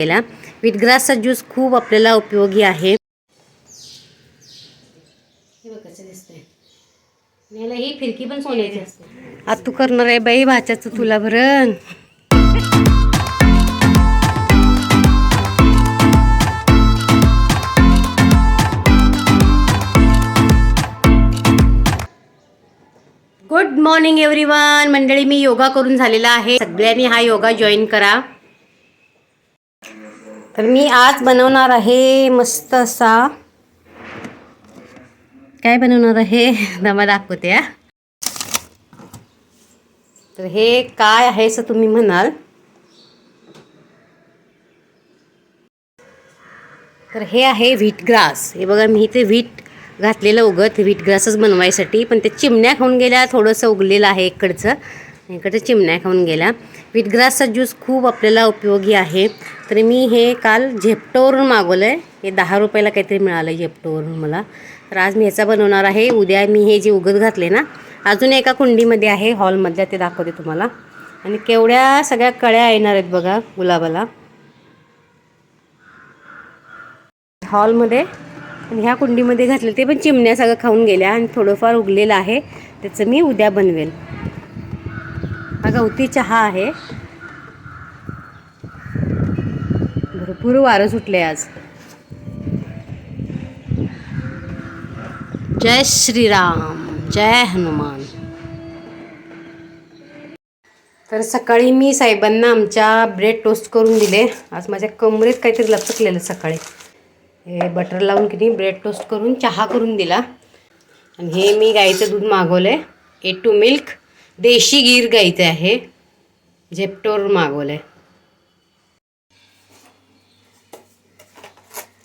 केला. विटग्रासचा ज्यूस खूप आपल्याला उपयोगी आहे. हे फिरकी पण सोन्याची असते. आता तू करणार आहे बाई भाच्याचं तुला भरण. गुड मॉर्निंग एव्हरीवन मंडळी मी योगा करून झालेला आहे. सगळ्यांनी हा योगा जॉईन करा. तर मी आज बनवणार आहे मस्त असा. काय बनवणार आहे? दमा दाखवते हा. तर हे काय आहे असं तुम्ही म्हणाल. तर हे आहे व्हीट ग्रास हे बघा मी इथे व्हीट घातलेलं उगत. व्हीट ग्रासच बनवायसाठी. पण ते चिमण्या खाऊन गेल्या थोडंसं उगलेलं आहे इकडचं. इकडे चिमण्या खाऊन गेल्या. विटग्रासचा ग्रासचा ज्यूस खूप आपल्याला उपयोगी आहे. तर मी हे काल झेपटोवरून मागवलं आहे हे दहा रुपयाला काहीतरी मिळालं झेपटोवरून मला. तर आज मी ह्याचा बनवणार आहे. उद्या मी हे जे उगत घातले ना अजून एका कुंडीमध्ये आहे. हॉलमधल्या ते दाखवते तुम्हाला. आणि केवढ्या सगळ्या कळ्या येणार आहेत बघा गुलाबाला. हॉलमध्ये आणि ह्या कुंडीमध्ये घातलं ते पण चिमण्या सगळं खाऊन गेल्या आणि थोडंफार उगलेलं आहे. त्याचं मी उद्या बनवेल. हा गवती चहा आहे. भरपूर वारं सुटले आज. जय श्रीराम जय हनुमान. तर सकाळी मी साहेबांना आमच्या ब्रेड टोस्ट करून दिले. आज माझ्या कमरेत काहीतरी लचकलेलं सकाळी. हे बटर लावून किती ब्रेड टोस्ट करून चहा करून दिला. आणि हे मी गाईचं दूध मागवलं आहे ए टू मिल्क देशी गीर गाईचं आहे. झेप्टोर मागवलं आहे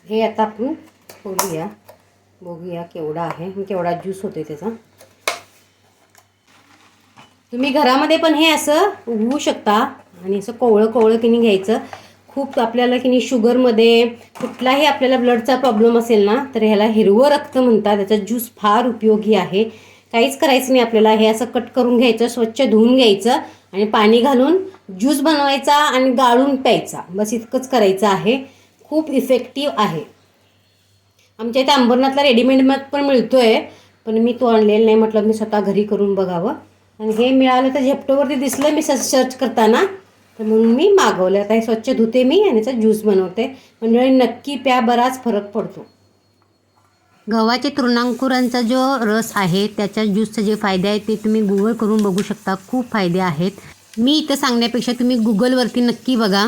हे आता आपण खोलूया. बघूया केवढा आहे केवढा ज्यूस होतोय त्याचा. तुम्ही घरामध्ये पण हे असं उगवू शकता आणि असं कोवळं कोवळं किनी घ्यायचं. खूप आपल्याला किनी शुगरमध्ये कुठलाही आपल्याला ब्लडचा प्रॉब्लेम असेल ना तर ह्याला हिरवं रक्त म्हणतात. त्याचा ज्यूस फार उपयोगी आहे. काहीच करायचं नाही आपल्याला. हे असं कट करून घ्यायचं स्वच्छ धुवून घ्यायचं आणि पाणी घालून ज्यूस बनवायचा आणि गाळून प्यायचा. बस इतकंच करायचं आहे. खूप इफेक्टिव्ह आहे. आमच्या इथे अंबरनाथला रेडीमेड पण मिळतो आहे पण मी तो आणलेला नाही म्हटलं मी स्वतः घरी करून बघावं. आणि हे मिळालं तर झेप्टोवरती दिसलं मी सर्च करताना. तर म्हणून मी मागवलं आता हे स्वच्छ धुते मी आणि त्याचा ज्यूस बनवते. म्हणजे नक्की प्या बराच फरक पडतो. गव्हाचे तृणांकुरांचा जो रस आहे त्याच्या ज्यूसचे जे फायदे आहेत ते तुम्ही गुगल करून बघू शकता. खूप फायदे आहेत. मी इथं सांगण्यापेक्षा तुम्ही गुगलवरती नक्की बघा.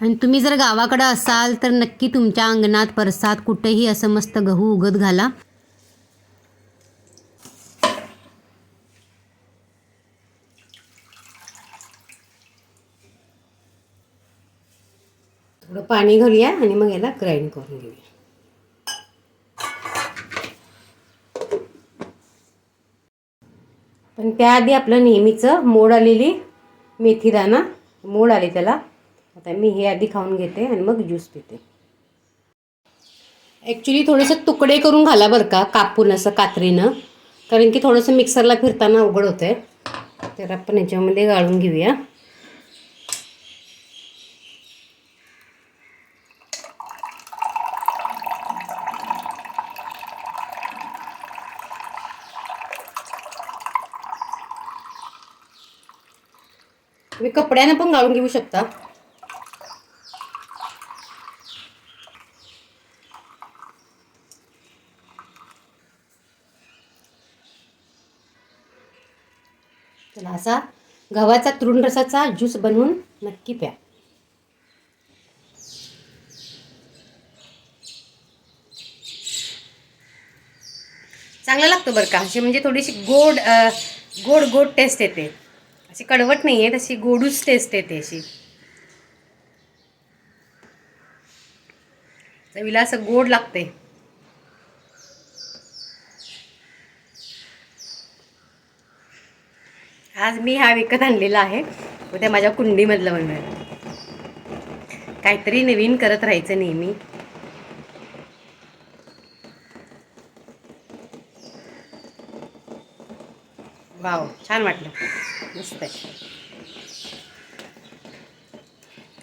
आणि तुम्ही जर गावाकडं असाल तर नक्की तुमच्या अंगणात परसात कुठेही असं मस्त गहू उगत घाला. थोडं पाणी घालूया आणि मग याला ग्राइंड करून घेऊया. पण त्याआधी आपलं नेहमीचं मोड आलेली मेथीदाना मोड आले त्याला. आता मी हे आधी खाऊन घेते आणि मग ज्यूस पिते. ॲक्च्युली थोडंसं तुकडे करून घाला बरं का कापून असं कात्रीनं. कारण की थोडंसं मिक्सरला फिरताना अवघड होतं आहे तर आपण याच्यामध्ये गाळून घेऊया. तुम्ही कपड्यानं पण गाळून घेऊ शकता. चला असा गव्हाचा तृण रसाचा ज्यूस बनवून नक्की प्या. चांगला लागतो बरं का? अशी म्हणजे थोडीशी गोड गोड गोड टेस्ट येते. अशी कडवट नाही आहे तशी गोडूच टेस्ट येते अशी. चवीला असं गोड लागते. आज मी हा विकत आणलेला आहे. उद्या माझ्या कुंडीमधलं बनवेल. काहीतरी नवीन करत राहायचं नेहमी. वाव छान वाटलं. मस्त आहे.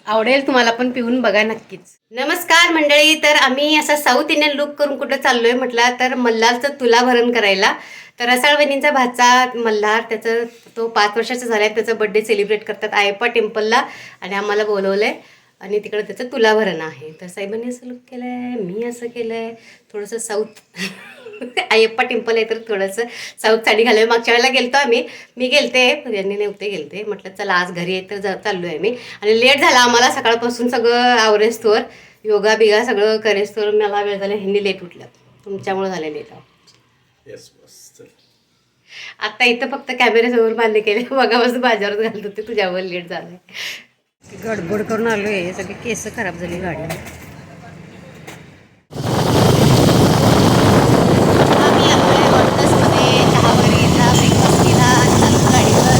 आवडेल तुम्हाला पण पिऊन बघा नक्कीच. नमस्कार मंडळी तर आम्ही असा साऊथ इंडियन लुक करून कुठं चाललोय म्हटलं तर मल्हारचं तुलाभरण करायला. तर रसाळ बहिणींचा भाचा मल्हार त्याचं तो पाच वर्षाचा झालाय त्याचा बर्थडे सेलिब्रेट करतात आयप्पा टेम्पलला आणि आम्हाला बोलवलंय. आणि तिकडे त्याचं तुलाभरण आहे. तर साहेबांनी असं लुक केलंय मी असं केलंय. थोडंसं साऊथ अय्यप्पा टेम्पल आहे तर थोडंसं साऊथ साडी घालावी मागच्या वेळेला गेलतो आम्ही. मी गेलते यांनी नव्हते गेलते. म्हटलं चला आज घरी आहे तर चाललो आहे मी आणि लेट झाला आम्हाला सकाळपासून सगळं आवरेस्तोवर योगा बिगा सगळं करेस्तोवर मला वेळ झाला ह्यांनी लेट उठलं. तुमच्यामुळे झाले लेट येस बस चल. आता इथं फक्त कॅमेऱ्यासमोर बांधले केले. बघा बस बाजारात घालत होते. तुझ्यावर लेट झालंय. गडबड करून आलोय. सगळे केस खराब झाली गाडी आम्ही आपल्या वॉटर्समध्ये चहा वगैरे घेतला ब्रेकफास्ट केला आणि चाललो गाडीवर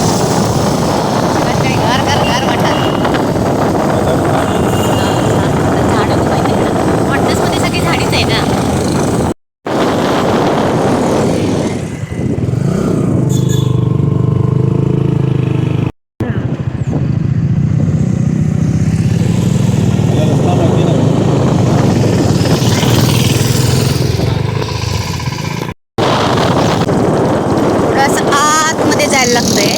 सगळ्यात काही गार गार गार वाटतात झाडं पाहिजे वॉटर्समध्ये सगळी झाडीच आहे ना थोडंसं आतमध्ये जायला लागतंय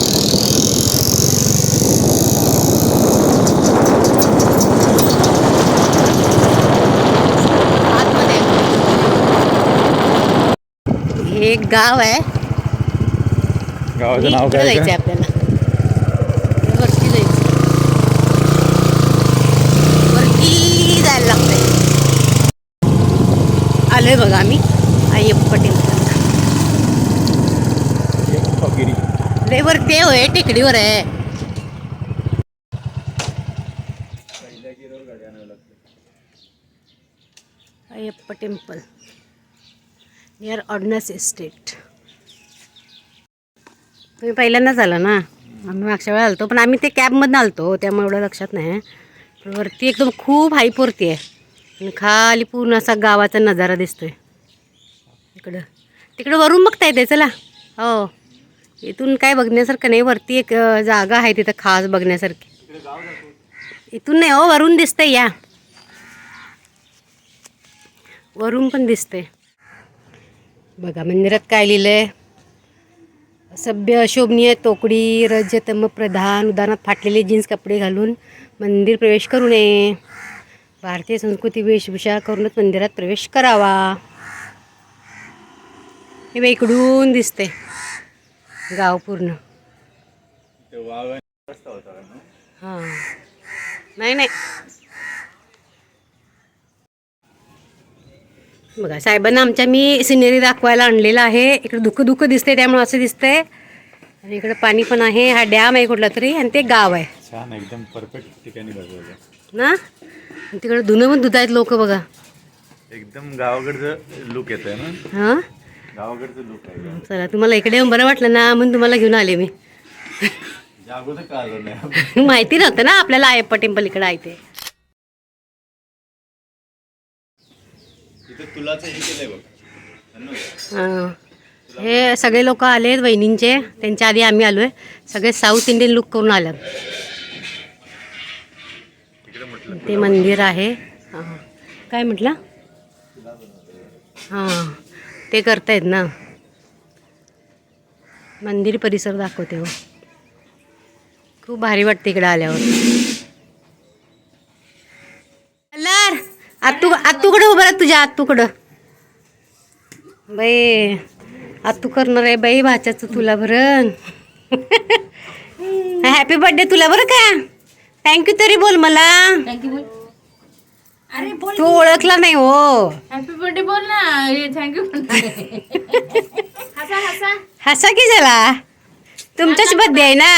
आतमध्ये हे एक गाव आहे. गावाचं नाव काय जायचंय आपल्याला. वरती जायचं वरती जायला लागतंय. आलोय बघा आम्ही. अय्यप्पा टेम्पल फकिरी. लय वरती आहे होय टेकडीवर आहे. Ayyappa temple near ordnance estate तुम्ही पहिल्यांदाच आला ना? आम्ही मागच्या वेळा आलतो पण आम्ही ते कॅबमधनं आलतो त्यामुळे एवढं लक्षात नाही. पण वरती एकदम खूप हाईपवरती आहे. आणि खाली पूर्ण असा गावाचा नजारा दिसतोय. इकडं. तिकडं वरून बघता येते चला. हो. इथून काय बघण्यासारखं नाही वरती एक जागा आहे तिथं खास बघण्यासारखी. इथून नाही हो वरून दिसतंय या. वरून पण दिसतंय. बघा मंदिरात काय लिहिलंय? सभ्य शोभनीय तोकडी रजतम प्रधान उदाहरणात फाटलेले जीन्स कपडे घालून मंदिर प्रवेश करू नये. भारतीय संस्कृती वेशभूषा करूनच मंदिरात प्रवेश करावा. हे इकडून दिसते गाव पूर्ण? हां. नाही नाही. बघा साहेबांना आमच्या मी सिनेरी दाखवायला आणलेला आहे. इकडे दुःख दुःख दिसते त्यामुळे असं दिसतंय. आणि इकडे पाणी पण आहे हा डॅम आहे कुठला तरी आणि ते गाव आहे. छान एकदम परफेक्ट ठिकाणी ना? तिकडे धुणं पण धुत आहेत लोक बघा. एकदम गावाकडचं लुक येत आहे ना? हां? गावाकडचं लुक आहे. चला तुम्हाला इकडे बरं वाटलं ना म्हणून तुम्हाला घेऊन आले मी. माहिती नव्हतं ना आपल्याला आयप्पा टेम्पल इकडे आहे ते. तुलाचं हे केलंय बघ. है ना? हां. हे सगळे लोक आलेत वहिनींचे. त्यांच्या आधी आम्ही आलोय. सगळे साऊथ इंडियन लुक करून म्हटलं. ते मंदिर आहे. हां. काय म्हटलं? हां. ते करतायत ना. मंदिर परिसर दाखवते हो खूप भारी वाटते इकडे आल्यावर. अल्लार आत्तू आत्तूकडं उभं राहा तुझ्या आत्तूकडं बाई आत्तू करणार आहे बाई भाच्याचं तुला भरण. हॅपी बर्थडे तुला बरं का? थँक्यू तरी बोल मला. अरे बोल तू ओळखला नाही हो. हॅपी बर्थडे बोल ना. थँक्यू हसा हसा हसा की झाला तुमचाच बर्थडे आहे ना?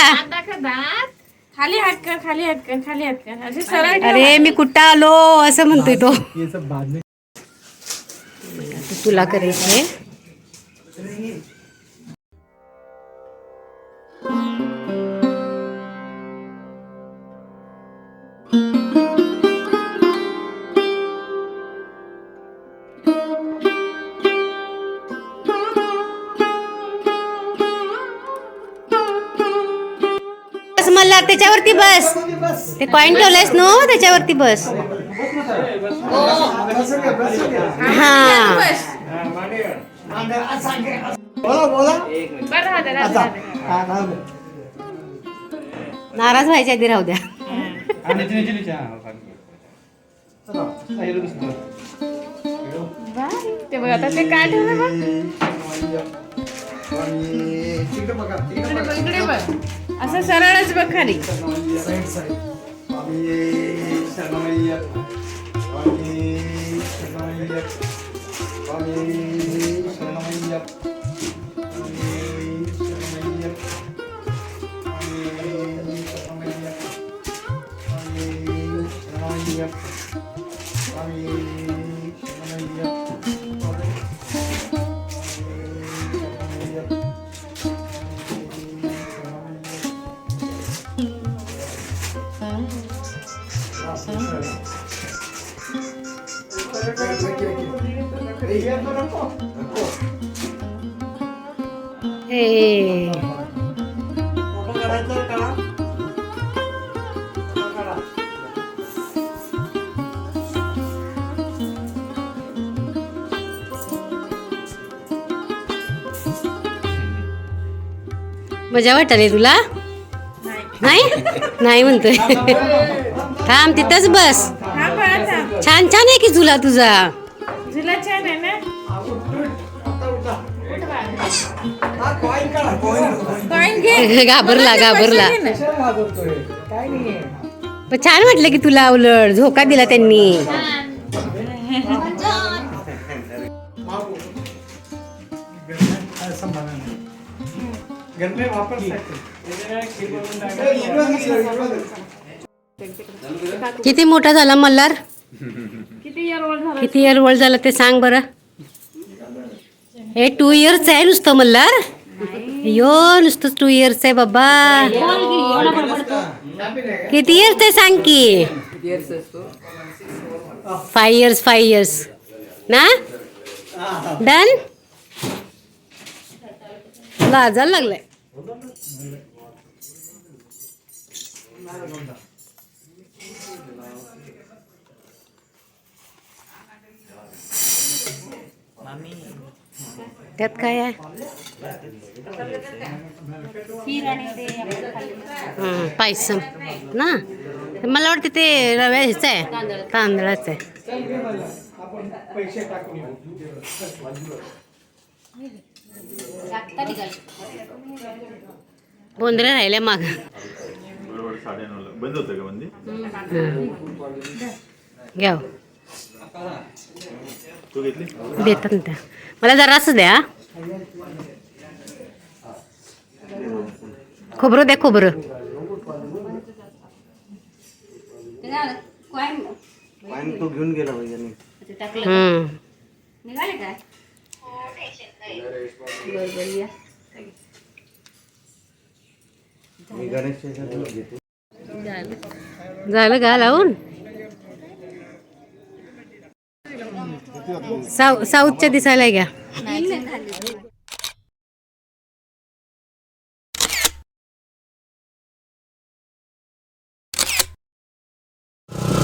खाली हात कर खाली हात कर खाली हात कर असे सरळ. अरे मी कुठं आलो? असं म्हणतोय तो. तुला करायचंय. मला त्याच्यावरती बस. ते कॉईन ठेवलंयस नो? त्याच्यावरती बस. हा. बोला बोला. नाराज व्हायच्या आधी राहू द्या. बाय. ते बघ आता ते काय ठेवलं बघ इकडे बघ. असं सरळच बघ खाली. साईड हे. मजा वाटाली तुला? नाही. नाही? म्हणतोय. थांब तिथंच बस. छान छान आहे की तुला तुझा? तुला छान आहे ना? घाबरला घाबरला. छान वाटलं की तुला उलट झोका दिला त्यांनी. किती मोठा झाला मल्हार? किती इयर ओल्ड झालं ते सांग बरं. हे टू इयर्स आहे नुसतं मल्हार यो नुसतं टू इयर्स आहे बाबा. किती इयर्स आहे सांग की? फाय इयर्स फाय इयर्स ना? डन लाजायला लागलाय. त्यात काय आहे? हं, पायसम. ना? मला वाटतं ते रव्या ह्याचं आहे. तांदळाचं आहे. बोंदऱ्या राहिल्या माग. बरोबर साडेनऊला बंद होतं का मंदिर घ्या हो. तू घेतली देतात ना त्या मला जरासं द्या खोबरं द्या खोबरं तो घेऊन गेला पाहिजे हम्म. मी गणेश चतुर्थी घेतो झालं का लावून साऊ साऊथच्या दिसायला घ्या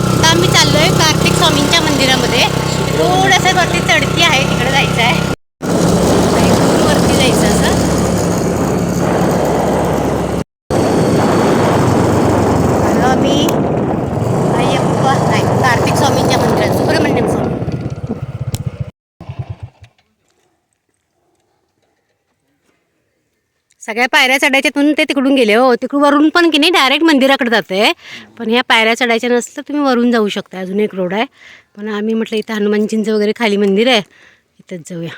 आता आम्ही चाललोय कार्तिक स्वामींच्या मंदिरामध्ये थोडंसं वरती चढती आहे तिकडे जायचं आहे इकडून वरती जायचं असं आलो आम्ही अय्यप्पा नाही कार्तिक स्वामींच्या मंदिरात सुब्रमण्यम स्वामी सगळ्या पायऱ्या चढायच्यातून ते तिकडून गेले हो. तिकडून वरून पण की नाही डायरेक्ट मंदिराकडे जाते. पण ह्या पायऱ्या चढायच्या नसतं तुम्ही वरून जाऊ शकता. अजून एक रोड आहे. पण आम्ही म्हटलं इथं हनुमानजींचं वगैरे खाली मंदिर आहे. इथंच जाऊया.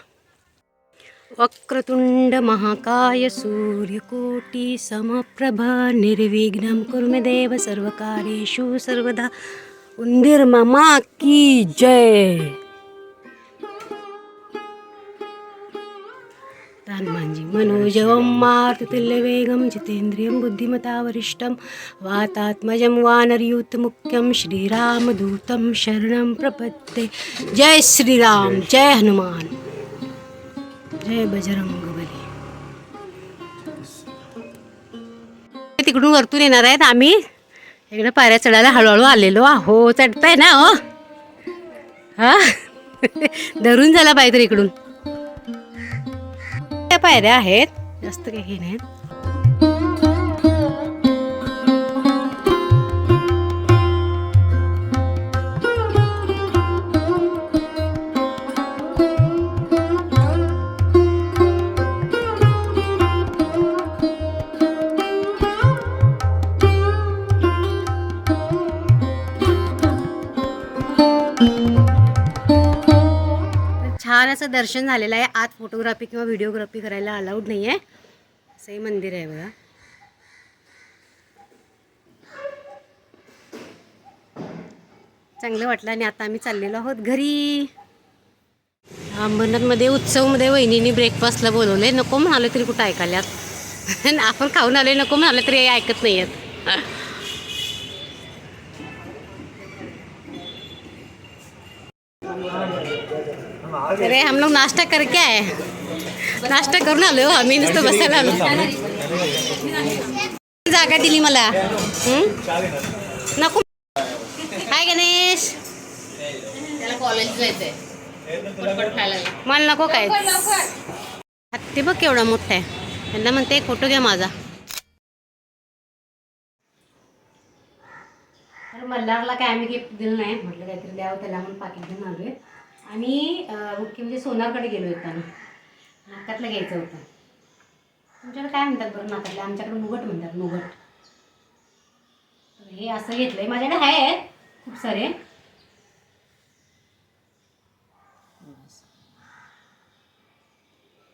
वक्रतुंड महाकाय सूर्यकोटी समप्रभ निर्विघ्न कुर्मे देव देव सर्वकार्येषु सर्वदा उंदीर मामा की जय. हनुमानजी मनोजवं मारुतुल्यवेगं जितेन्द्रियं बुद्धिमता वरिष्ठं वातात्मजं वानरयूतमुख्यं श्रीरामदूतं शरणं प्रपद्ये जय श्रीराम जय हनुमान। जय बजरंगबली। तिकडून वरतून येणार आहेत आम्ही. इकडे पायऱ्या चढायला हळूहळू आलेलो आहो. चढताय ना हो? हा? धरून झाला पाहिजे इकडून. त्या पायऱ्या आहेत. जास्त काही नाहीत असं दर्शन झालेलं आहे. आत फोटोग्राफी किंवा व्हिडिओग्राफी करायला अलाउड नाही आहे असंही मंदिर आहे बघा. चांगलं वाटलं आणि आता आम्ही चाललेलो आहोत घरी. अंबरनाथमध्ये उत्सवमध्ये वहिनीने ब्रेकफास्टला बोलवले नको म्हणाले तरी कुठं ऐकायलात आपण खाऊन आले नको म्हणाले तरी ऐकत नाही आहेत अरे हम लोग नाश्ता करके आए नाश्ता करून आलो आम्ही नुसतं बसायला आलो जागा दिली मला। नको। हाय गणेश। मला नको काय हत्ती बघ केवढा मोठा आहे। त्यांना म्हणते एक फोटो घ्या माझा. तर मल्हारला काय आम्ही गिफ्ट दिलं नाही. म्हटलं काहीतरी द्यावं त्याला म्हणून पाकिट घेऊन आलोय. आम्ही मुख्य म्हणजे सोनारकडे गेलो येताना नाकातलं घ्यायचं होतं. तुमच्याकडे काय म्हणतात बरं नाकातलं? आमच्याकडे मुगट म्हणतात मुगट. तर हे असं घेतलंय. माझ्याकडे आहे खूप सारे.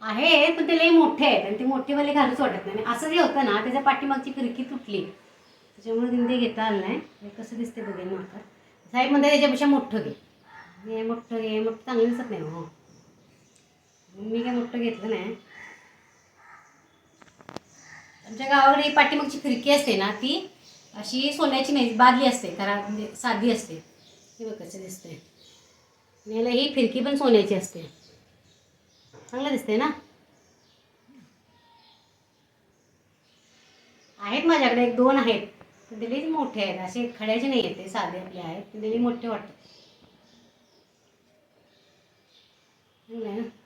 आहे पण ते लई मोठे आहेत आणि ते मोठेवाले घालूच वाटत नाही. आणि असं जे होतं ना त्याच्या पाठीमागची फिरकी तुटली. त्याच्यामुळे तिने ते घेता आलं नाही. हे कसं दिसते बघेल साहेब म्हणतात त्याच्यापेक्षा मोठं घे. हे मोठं हे मोठं चांगलं दिसत नाही हो. मी काय मोठं घेतलं नाही. आमच्या गावाकडे ही पाठीमागची फिरकी असते ना ती अशी सोन्याची नाही बादली असते खरा म्हणजे साधी असते. हे बघ कसं दिसते आणि याला ही फिरकी पण सोन्याची असते. चांगलं दिसते ना? आहेत माझ्याकडे एक दोन आहेत. पण ते मोठे आहेत. असे खड्याचे नाही आहेत ते साधे आपले आहेत. ते मोठे वाटतात. चांगलं आहे ना